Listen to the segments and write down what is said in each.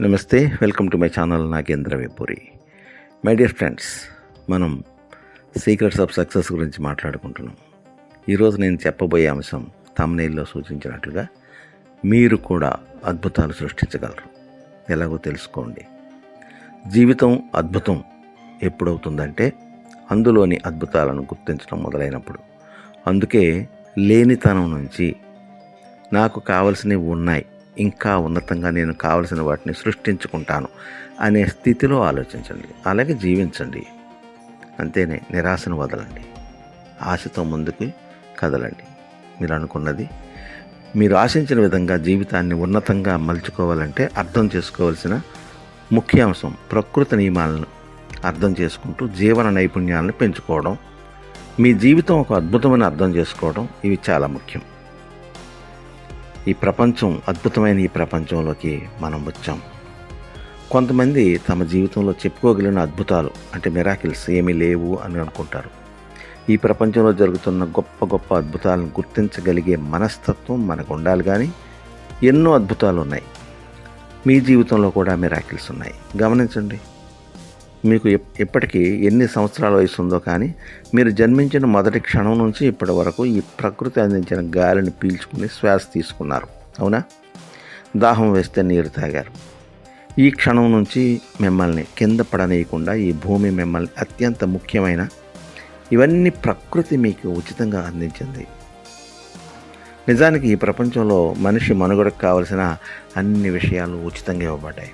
నమస్తే welcome to my channel Nagendra Vepuri. My dear friends మనం secrets of success గురించి మాట్లాడుకుంటున్నాం. ఈరోజు నేను చెప్పబోయే అంశం తమ్నేల్లో సూచించినట్లుగా మీరు కూడా అద్భుతాలు సృష్టించగలరు. ఎలాగో తెలుసుకోండి. జీవితం అద్భుతం ఎప్పుడవుతుందంటే అందులోని అద్భుతాలను గుర్తించడం మొదలైనప్పుడు. అందుకే లేనితనం నుంచి నాకు కావలసినవి ఉన్నాయి. ఇంకా ఉన్నతంగా నేను కావలసిన వాటిని సృష్టించుకుంటాను అనే స్థితిలో ఆలోచించండి. అలాగే జీవించండి. అంతేనే నిరాశను వదలండి. ఆశతో ముందుకు కదలండి. మీరు అనుకున్నది మీరు ఆశించిన విధంగా జీవితాన్ని ఉన్నతంగా మలుచుకోవాలంటే అర్థం చేసుకోవాల్సిన ముఖ్య అంశం ప్రకృతి నియమాలను అర్థం చేసుకుంటూ జీవన నైపుణ్యాలను పెంచుకోవడం మీ జీవితం ఒక అద్భుతమైన అర్థం చేసుకోవడం ఇవి చాలా ముఖ్యం. ఈ ప్రపంచం అద్భుతమైన ఈ ప్రపంచంలోకి మనం వచ్చాం. కొంతమంది తమ జీవితంలో చెప్పుకోగలిగిన అద్భుతాలు అంటే మిరాకిల్స్ ఏమీ లేవు అని అనుకుంటారు. ఈ ప్రపంచంలో జరుగుతున్న గొప్ప గొప్ప అద్భుతాలను గుర్తించగలిగే మనస్తత్వం మనకు ఉండాలి కానీ ఎన్నో అద్భుతాలు ఉన్నాయి. మీ జీవితంలో కూడా మిరాకిల్స్ ఉన్నాయి. గమనించండి. మీకు ఎప్- ఎప్పటికీ ఎన్ని సంవత్సరాల వయసు ఉందో కానీ మీరు జన్మించిన మొదటి క్షణం నుంచి ఇప్పటి వరకు ఈ ప్రకృతి అందించిన గాలిని పీల్చుకుని శ్వాస తీసుకున్నారు. అవునా? దాహం వేస్తే నీరు తాగారు. ఈ క్షణం నుంచి మిమ్మల్ని కింద పడనీయకుండా ఈ భూమి మిమ్మల్ని అత్యంత ముఖ్యమైన ఇవన్నీ ప్రకృతి మీకు ఉచితంగా అందించింది. నిజానికి ఈ ప్రపంచంలో మనిషి మనుగడకు కావలసిన అన్ని విషయాలు ఉచితంగా ఇవ్వబడ్డాయి.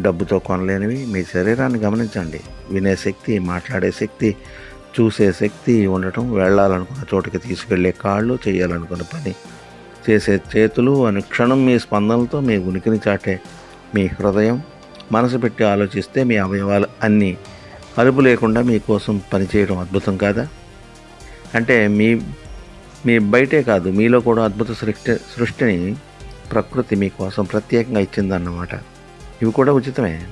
డబ్బుతో కొనలేనివి మీ శరీరాన్ని గమనించండి. వినే శక్తి మాట్లాడే శక్తి చూసే శక్తి ఉండటం వెళ్ళాలనుకున్న చోటుకి తీసుకెళ్ళే కాళ్ళు చేయాలనుకున్న పని చేసే చేతులు అనుక్షణం మీ స్పందనలతో మీ ఉనికిని చాటే మీ హృదయం మనసు పెట్టి ఆలోచిస్తే మీ అవయవాలు అన్నీ అలుపు లేకుండా మీకోసం పనిచేయడం అద్భుతం కాదా? అంటే మీ మీ బయటే కాదు మీలో కూడా అద్భుత సృష్టి సృష్టిని ప్రకృతి మీకోసం ప్రత్యేకంగా ఇచ్చిందన్నమాట. ఇవి కూడా ఉచితమే.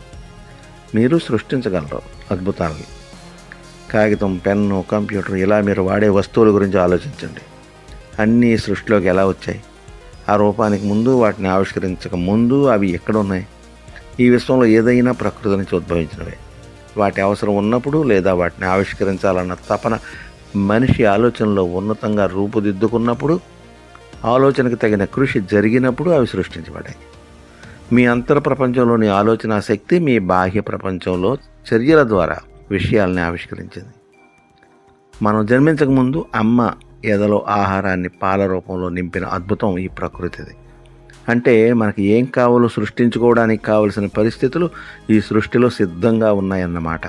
మీరు సృష్టించగలరు అద్భుతాలని. కాగితం పెన్ను కంప్యూటర్ ఇలా మీరు వాడే వస్తువుల గురించి ఆలోచించండి. అన్నీ సృష్టిలోకి ఎలా వచ్చాయి? ఆ రూపానికి ముందు వాటిని ఆవిష్కరించక ముందు అవి ఎక్కడ ఉన్నాయి? ఈ విశ్వంలో ఏదైనా ప్రకృతి నుంచి ఉద్భవించినవే. వాటి అవసరం ఉన్నప్పుడు లేదా వాటిని ఆవిష్కరించాలన్న తపన మనిషి ఆలోచనలో ఉన్నతంగా రూపుదిద్దుకున్నప్పుడు ఆలోచనకు తగిన కృషి జరిగినప్పుడు అవి సృష్టించబడాయి మీ అంతర ప్రపంచంలోని ఆలోచన శక్తి మీ బాహ్య ప్రపంచంలో చర్యల ద్వారా విషయాల్ని ఆవిష్కరించింది. మనం జన్మించక ముందు అమ్మ ఎదలో ఆహారాన్ని పాల రూపంలో నింపిన అద్భుతం ఈ ప్రకృతిది. అంటే మనకి ఏం కావాలో సృష్టించుకోవడానికి కావలసిన పరిస్థితులు ఈ సృష్టిలో సిద్ధంగా ఉన్నాయన్నమాట.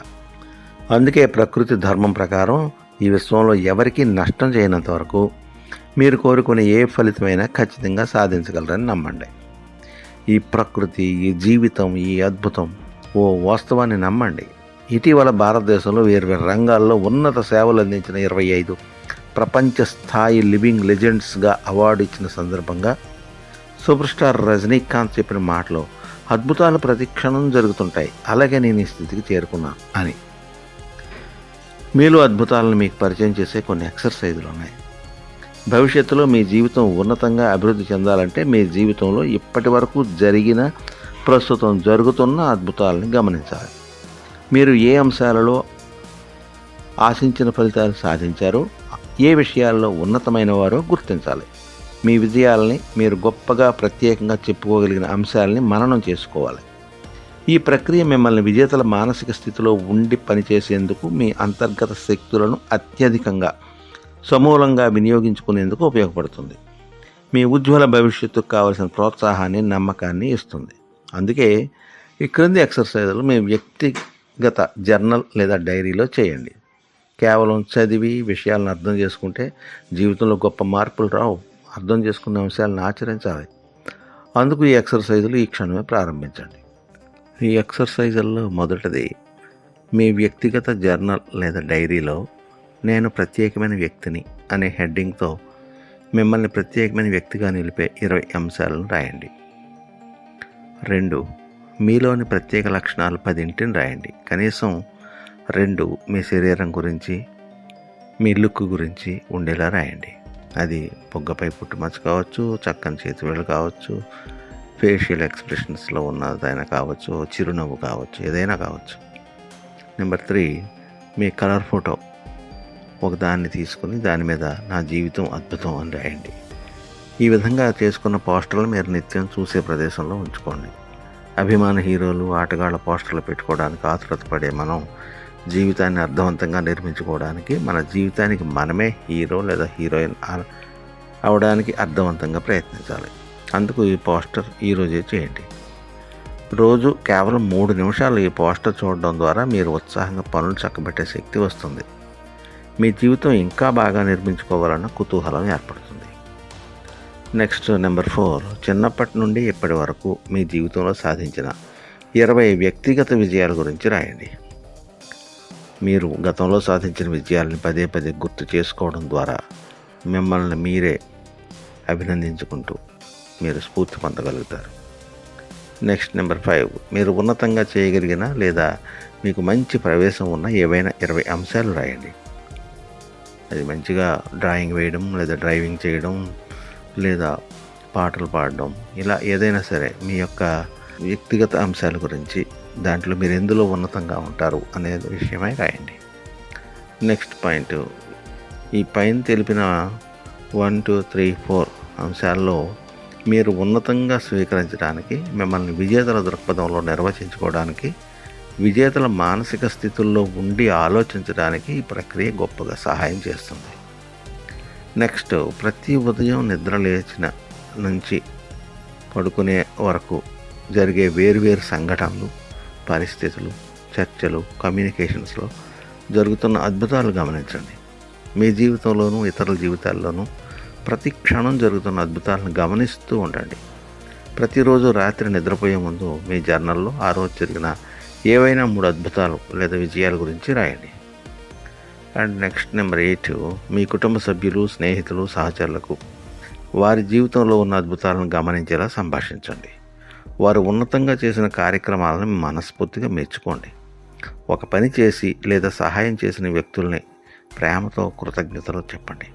అందుకే ప్రకృతి ధర్మం ప్రకారం ఈ విశ్వంలో ఎవరికీ నష్టం చేయనంత వరకు మీరు కోరుకునే ఏ ఫలితమైనా ఖచ్చితంగా సాధించగలరని నమ్మండి. ఈ ప్రకృతి ఈ జీవితం ఈ అద్భుతం ఓ వాస్తవాన్ని నమ్మండి. ఇటీవల భారతదేశంలో వేర్వేరు రంగాల్లో ఉన్నత సేవలు అందించిన ఇరవై ఐదు ప్రపంచ స్థాయి లివింగ్ లెజెండ్స్గా అవార్డు ఇచ్చిన సందర్భంగా సూపర్ స్టార్ రజనీకాంత్ చెప్పిన మాటలో అద్భుతాలు ప్రతి క్షణం జరుగుతుంటాయి. అలాగే నేను ఈ స్థితికి చేరుకున్నాను అని. మీలో అద్భుతాలను మీకు పరిచయం చేసే కొన్ని ఎక్సర్సైజులు ఉన్నాయి. భవిష్యత్తులో మీ జీవితం ఉన్నతంగా అభివృద్ధి చెందాలంటే మీ జీవితంలో ఇప్పటి వరకు జరిగిన ప్రస్తుతం జరుగుతున్న అద్భుతాలను గమనించాలి. మీరు ఏ అంశాలలో ఆశించిన ఫలితాలు సాధించారో ఏ విషయాల్లో ఉన్నతమైన వారో గుర్తించాలి. మీ విజయాలని మీరు గొప్పగా ప్రత్యేకంగా చెప్పుకోగలిగిన అంశాలని మననం చేసుకోవాలి. ఈ ప్రక్రియ మిమ్మల్ని విజేతల మానసిక స్థితిలో ఉండి పనిచేసేందుకు మీ అంతర్గత శక్తులను అత్యధికంగా సమూలంగా వినియోగించుకునేందుకు ఉపయోగపడుతుంది. మీ ఉజ్వల భవిష్యత్తుకు కావలసిన ప్రోత్సాహాన్ని నమ్మకాన్ని ఇస్తుంది. అందుకే ఈ క్రింది ఎక్సర్సైజులు మీ వ్యక్తిగత జర్నల్ లేదా డైరీలో చేయండి. కేవలం చదివి విషయాలను అర్థం చేసుకుంటే జీవితంలో గొప్ప మార్పులు రావు. అర్థం చేసుకున్న అంశాలను ఆచరించాలి. అందుకు ఈ ఎక్సర్సైజులు ఈ క్షణమే ప్రారంభించండి. ఈ ఎక్సర్సైజుల్లో మొదటిది మీ వ్యక్తిగత జర్నల్ లేదా డైరీలో నేను ప్రత్యేకమైన వ్యక్తిని అనే హెడ్డింగ్తో మిమ్మల్ని ప్రత్యేకమైన వ్యక్తిగా నిలిపే ఇరవై అంశాలను రాయండి. రెండు మీలోని ప్రత్యేక లక్షణాలు పదింటిని రాయండి. కనీసం రెండు మీ శరీరం గురించి మీ లుక్ గురించి ఉండేలా రాయండి. అది పొగ్గపై పుట్టుమచ్చ కావచ్చు చక్కని చేతివేళ్ళు కావచ్చు ఫేషియల్ ఎక్స్ప్రెషన్స్లో ఉన్నదైనా కావచ్చు చిరునవ్వు కావచ్చు ఏదైనా కావచ్చు. నెంబర్ త్రీ మీ కలర్ ఫోటో ఒక దాన్ని తీసుకుని దాని మీద నా జీవితం అద్భుతం అని రాయండి. ఈ విధంగా చేసుకున్న పోస్టర్లు మీరు నిత్యం చూసే ప్రదేశంలో ఉంచుకోండి. అభిమాన హీరోలు ఆటగాళ్ళ పోస్టర్లు పెట్టుకోవడానికి ఆతురత పడే మనం జీవితాన్ని అర్థవంతంగా నిర్మించుకోవడానికి మన జీవితానికి మనమే హీరో లేదా హీరోయిన్ అవడానికి అర్థవంతంగా ప్రయత్నించాలి. అందుకు ఈ పోస్టర్ ఈరోజే చేయండి. రోజు కేవలం మూడు నిమిషాలు ఈ పోస్టర్ చూడడం ద్వారా మీరు ఉత్సాహంగా పనులు చక్కబెట్టే శక్తి వస్తుంది. మీ జీవితం ఇంకా బాగా నిర్మించుకోవాలన్న కుతూహలం ఏర్పడుతుంది. నెక్స్ట్ నెంబర్ ఫోర్ చిన్నప్పటి నుండి ఇప్పటి వరకు మీ జీవితంలో సాధించిన ఇరవై వ్యక్తిగత విజయాల గురించి రాయండి. మీరు గతంలో సాధించిన విజయాలని పదే పదే గుర్తు చేసుకోవడం ద్వారా మిమ్మల్ని మీరే అభినందించుకుంటూ మీరు స్ఫూర్తి పొందగలుగుతారు. నెక్స్ట్ నెంబర్ ఫైవ్ మీరు ఉన్నతంగా చేయగలిగిన లేదా మీకు మంచి ప్రవేశం ఉన్న ఏవైనా ఇరవై అంశాలు రాయండి. అది మంచిగా డ్రాయింగ్ వేయడం లేదా డ్రైవింగ్ చేయడం లేదా పాటలు పాడడం ఇలా ఏదైనా సరే మీ యొక్క వ్యక్తిగత అంశాల గురించి దాంట్లో మీరు ఎందులో ఉన్నతంగా ఉంటారు అనే విషయమై రాయండి. Next point. ఈ పైన తెలిపిన వన్ టూ త్రీ ఫోర్ అంశాల్లో మీరు ఉన్నతంగా స్వీకరించడానికి మిమ్మల్ని విజేతల దృక్పథంలో నిర్వచించుకోవడానికి విజేతల మానసిక స్థితుల్లో ఉండి ఆలోచించడానికి ఈ ప్రక్రియ గొప్పగా సహాయం చేస్తుంది. నెక్స్ట్ ప్రతి ఉదయం నిద్ర లేచిన నుంచి పడుకునే వరకు జరిగే వేరువేరు సంఘటనలు పరిస్థితులు చర్చలు కమ్యూనికేషన్స్లో జరుగుతున్న అద్భుతాలు గమనించండి. మీ జీవితంలోనూ ఇతరుల జీవితాల్లోనూ ప్రతి క్షణం జరుగుతున్న అద్భుతాలను గమనిస్తూ ఉండండి. ప్రతిరోజు రాత్రి నిద్రపోయే ముందు మీ జర్నల్లో ఆ రోజు జరిగిన ఏవైనా మూడు అద్భుతాలు లేదా విజయాల గురించి రాయండి. అండ్ నెక్స్ట్ నెంబర్ ఎయిట్ మీ కుటుంబ సభ్యులు స్నేహితులు సహచరులకు వారి జీవితంలో ఉన్న అద్భుతాలను గమనించేలా సంభాషించండి. వారు ఉన్నతంగా చేసిన కార్యక్రమాలను మనస్ఫూర్తిగా మెచ్చుకోండి. ఒక పని చేసి లేదా సహాయం చేసిన వ్యక్తుల్ని ప్రేమతో కృతజ్ఞతలు చెప్పండి.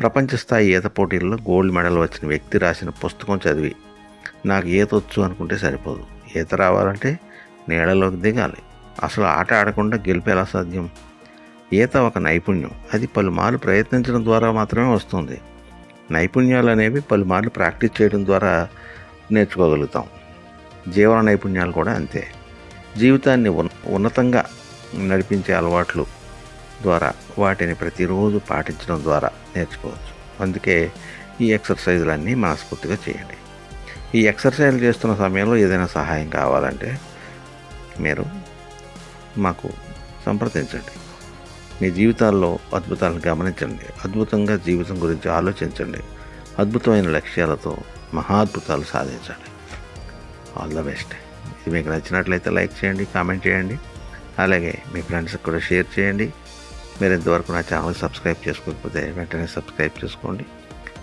ప్రపంచ స్థాయి ఈత పోటీల్లో గోల్డ్ మెడల్ వచ్చిన వ్యక్తి రాసిన పుస్తకం చదివి నాకు ఈత వచ్చు అనుకుంటే సరిపోదు. ఈత రావాలంటే నీడలోకి దిగాలి. అసలు ఆట ఆడకుండా గెలిపేలా ఎలా సాధ్యం? ఈత ఒక నైపుణ్యం. అది పలుమార్లు ప్రయత్నించడం ద్వారా మాత్రమే వస్తుంది. నైపుణ్యాలు అనేవి పలుమార్లు ప్రాక్టీస్ చేయడం ద్వారా నేర్చుకోగలుగుతాం. జీవన నైపుణ్యాలు కూడా అంతే. జీవితాన్ని ఉన్న ఉన్నతంగా నడిపించే అలవాట్లు ద్వారా వాటిని ప్రతిరోజు పాటించడం ద్వారా నేర్చుకోవచ్చు. అందుకే ఈ ఎక్సర్సైజులన్నీ మనస్ఫూర్తిగా చేయండి. ఈ ఎక్సర్సైజ్ చేస్తున్న సమయంలో ఏదైనా సహాయం కావాలంటే మీరు మాకు సంప్రదించండి. మీ జీవితాల్లో అద్భుతాలను గమనించండి. అద్భుతంగా జీవితం గురించి ఆలోచించండి. అద్భుతమైన లక్ష్యాలతో మహాద్భుతాలు సాధించండి. ఆల్ ద బెస్ట్ ఇది మీకు నచ్చినట్లయితే లైక్ చేయండి కామెంట్ చేయండి. అలాగే మీ ఫ్రెండ్స్కి కూడా షేర్ చేయండి. మీరు ఇంతవరకు నా ఛానల్ సబ్స్క్రైబ్ చేసుకోకపోతే వెంటనే సబ్స్క్రైబ్ చేసుకోండి.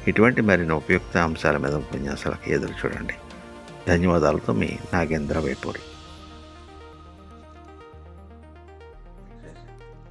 ఇటువంటి మరిన్ని ఉపయుక్త అంశాల మీద ఉపన్యాసాలకు ఎదురు చూడండి. ధన్యవాదాలతో మీ నాగేంద్ర వైపూరి.